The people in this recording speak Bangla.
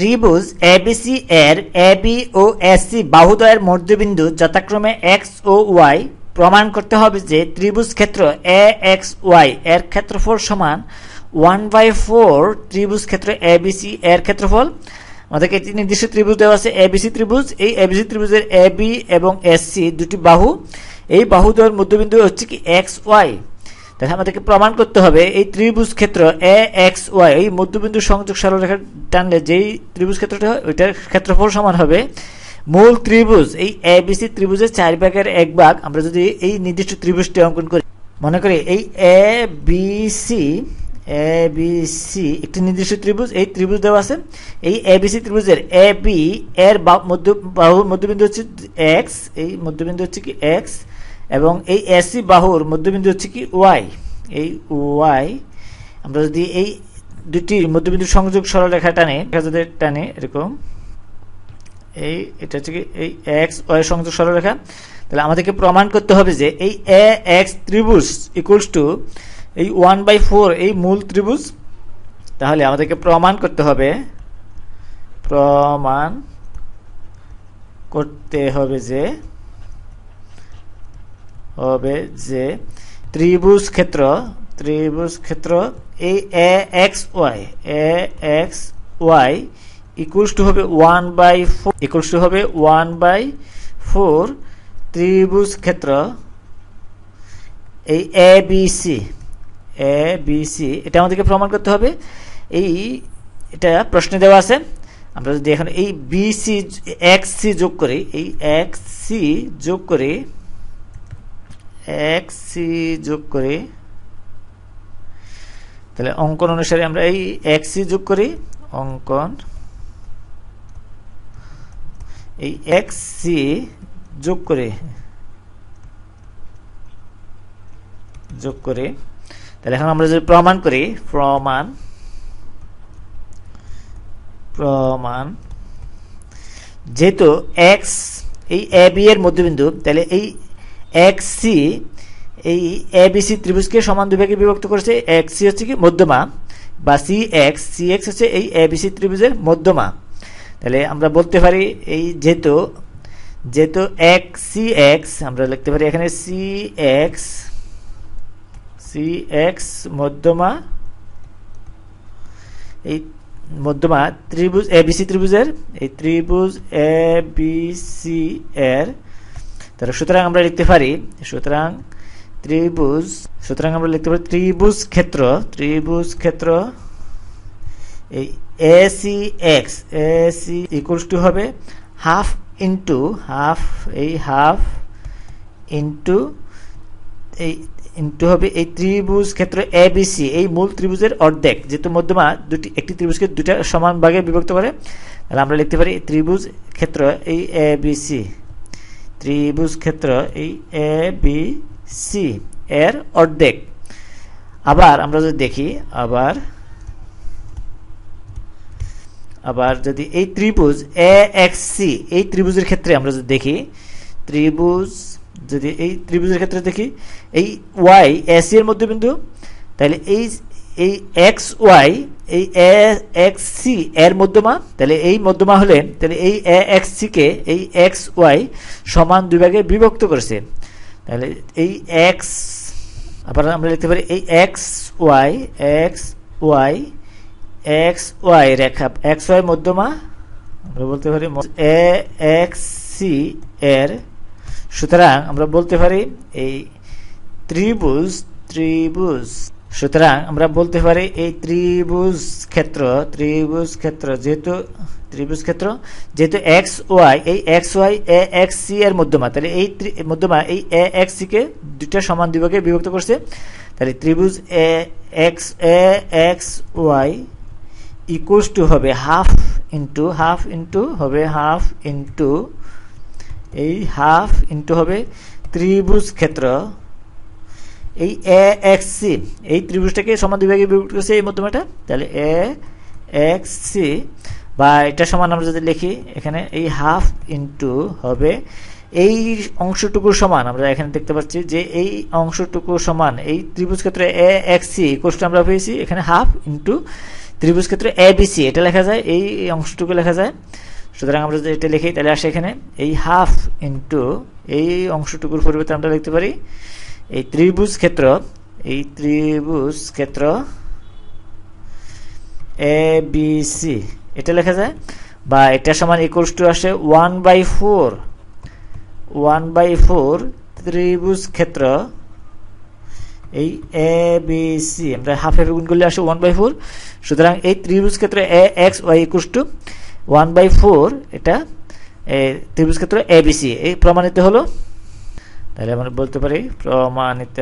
ত্রিভুজ এবিসি এর এবি ও এসসি বাহুদয়ের মধ্যবিন্দু যথাক্রমে এক্স ও ওয়াই প্রমাণ করতে হবে যে ত্রিভুজ ক্ষেত্র এ, এক্স, ওয়াই এর ক্ষেত্রফল সমান ওয়ান বাই ফোর ত্রিভুজ ক্ষেত্র এবিসি এর ক্ষেত্রফল। আমাদেরকে একটি নির্দিষ্ট ত্রিভুজ দেওয়া আছে এবিসি ত্রিভুজ। এই এবিসি ত্রিভুজের এবি এবং এসসি দুটি বাহু। এই বাহুদয়ের মধ্যবিন্দু হচ্ছে কি এক্স, ওয়াই। তাহলে আমাদেরকে প্রমাণ করতে হবে, এই ত্রিভুজ ক্ষেত্র এ এক্স ওয়াই এই মধ্যবিন্দু সংযোগ সরলরেখা টানলে যেই ত্রিভুজ ক্ষেত্রটা হয় ওইটার ক্ষেত্রফল সমান হবে। মূল ত্রিভুজ, এই এ বিসি ত্রিভুজের চার ভাগের এক ভাগ, আমরা যদি এই নির্দিষ্ট ত্রিভুজটি অঙ্কন করি, মনে করি এই A B C A B C একটি নির্দিষ্ট ত্রিভুজ, এই ত্রিভুজ দেওয়া আছে। এই এ বি সি ত্রিভুজের এ বি এর মধ্য বাহুর মধ্যবিন্দু হচ্ছে এক্স এই মধ্যবিন্দু হচ্ছে কি এক্স এবং এই এসি বাহুর মধ্যবিন্দু হচ্ছে কি ওয়াই? এই ওয়াই, আমরা যদি এই দুটি মধ্যবিন্দু সংযোগ সরলরেখা টানে যদি টানে, এরকম, এই, এটা হচ্ছে কি এই এক্স ওয়াই সংযোগ সরলরেখা, তাহলে আমাদেরকে প্রমাণ করতে হবে যে এই এ এক্স ত্রিভুজ ইকুয়ালস টু এই ওয়ান বাই ফোর, এই মূল ত্রিভুজ, তাহলে আমাদেরকে প্রমাণ করতে হবে, প্রমাণ করতে হবে যে হবে যে ত্রিভুজ ক্ষেত্র ত্রিভুজ ক্ষেত্র এই A, X, Y, A, X, Y equals to হবে one by four equals to হবে ওয়ান বাই ফোর ত্রিভুজ ক্ষেত্র, এই A B C A B C এটা আমাদেরকে প্রমাণ করতে হবে। এই, এটা প্রশ্নে দেওয়া আছে। আমরা যদি এখন এই বি সি এক্স সি যোগ করি, এই এক্স সি যোগ করি এক্স সি যোগ করি। তাহলে অঙ্কন অনুসারে আমরা এই এক্স সি যোগ করি। অঙ্কন। এই এক্স সি যোগ করে। যোগ করে। তাহলে এখন আমরা যদি প্রমাণ করি, প্রমাণ। প্রমাণ। যেহেতু এক্স এই এ বি এর মধ্যবিন্দু, তাহলে এই এক্স সি এই এ বি সি ত্রিভুজকে সমান দুভাগে বিভক্ত করেছে। এক্স সি হচ্ছে কি মধ্যমা, বা সি এক্স সি এক্স হচ্ছে এই এ বি সি ত্রিভুজের মধ্যমা। তাহলে আমরা বলতে পারি এই যেহেতু যেহেতু এক্স সি এক্স আমরা লিখতে পারি এখানে সি এক্স সি এক্স মধ্যমা, এই মধ্যমা ত্রিভুজ এ বি সি ত্রিভুজের, এই ত্রিভুজ এ বি সি এর তাহলে সুতরাং আমরা লিখতে পারি, সুতরাং ত্রিভুজ, সুতরাং আমরা লিখতে পারি ত্রিভুজ ক্ষেত্র ত্রিভুজ ক্ষেত্র, এই A C X A C equals to হবে হাফ ইন্টু হাফ এই হাফ ইন্টু এই ইন্টু হবে এই ত্রিভুজ ক্ষেত্র এ বি সি এই মূল ত্রিভুজের অর্ধেক, যেহেতু মধ্যমা দুটি, একটি ত্রিভুজকে দুটা সমান ভাগে বিভক্ত করে, তাহলে আমরা লিখতে পারি ত্রিভুজ ক্ষেত্র এই এ বি সি ত্রিভুজ ক্ষেত্র এই এ বি সি এর অর্ধেক। আবার আমরা যদি দেখি, আবার আবার যদি এই ত্রিভুজ এ এক্স সি এই ত্রিভুজের ক্ষেত্রে আমরা যদি দেখি, ত্রিভুজ, যদি এই ত্রিভুজের ক্ষেত্রে দেখি, এই ওয়াই এসি এর মধ্যবিন্দু, তাহলে এই এই এক্স ওয়াই এই এ এক্স সি এর মধ্যমা, তাহলে এই মধ্যমা হলেন তাহলে এই এ এক্স সিকে এই এক্স ওয়াই সমান দুই ভাগে বিভক্ত করেছে। তাহলে এই এক্স আবার আমরা লিখতে পারি এই X Y X Y X Y রেখা এক্স ওয়াই মধ্যমা, আমরা বলতে পারি এ এক্স সি এর, সুতরাং আমরা বলতে পারি এই ত্রিভুজ ত্রিভুজ সুতরাং আমরা বলতে পারি এই ত্রিভুজ ক্ষেত্র ত্রিভুজ ক্ষেত্র যেহেতু, ত্রিভুজ ক্ষেত্র, যেহেতু এক্স ওয়াই এই X Y A X C এর মধ্যমা, তাহলে এই মধ্যমা, এই এ এক্স সি কে দুইটা সমান বিভাগে বিভক্ত করছে। তাহলে ত্রিভুজ A X A X Y equals to হবে হাফ ইন্টু হাফ ইন্টু হবে হাফ ইন্টু এই হাফ ইন্টু হবে ত্রিভুজ ক্ষেত্র। এই এ, এক্স, সি, এই ত্রিভুজটাকে সমান দুই ভাগে বিভক্ত করছে, এই মধ্যমাটা তাহলে এ, এক্স, সি, বা এটা সমান আমরা যদি লিখি, এখানে এই হাফ ইন্টু হবে এই অংশটুকুর সমান, আমরা এখানে দেখতে পাচ্ছি যে এই অংশটুকু সমান, এই ত্রিভুজ ক্ষেত্রে এ, এক্স, সি কোষটা আমরা পেয়েছি, এখানে হাফ ইন্টু ত্রিভুজ ক্ষেত্রে এ বিসি এটা লেখা যায়, এই অংশটুকু লেখা যায়। সুতরাং আমরা যদি এটা লিখি, তাহলে আসে এখানে, এই হাফ ইন্টু এই অংশটুকুর পরিবর্তে আমরা লিখতে পারি এই ত্রিভুজ ক্ষেত্র, এই ত্রিভুজ ক্ষেত্র এ বি সি এটা লেখা যায়? বা এটা সমান ইকুয়ালস টু আসে one by four one by four ত্রিভুজ ক্ষেত্র, এই এ বি সি আমরা হাফ হাফে গুণ করলে আসে ওয়ান বাই ফোর সুতরাং এই ত্রিভুজ ক্ষেত্রে A X Y equals to one by four এটা ত্রিভুজ ক্ষেত্র এ বি সি এই প্রমাণিত হলো। তাহলে আমরা বলতে পারি প্রমাণিত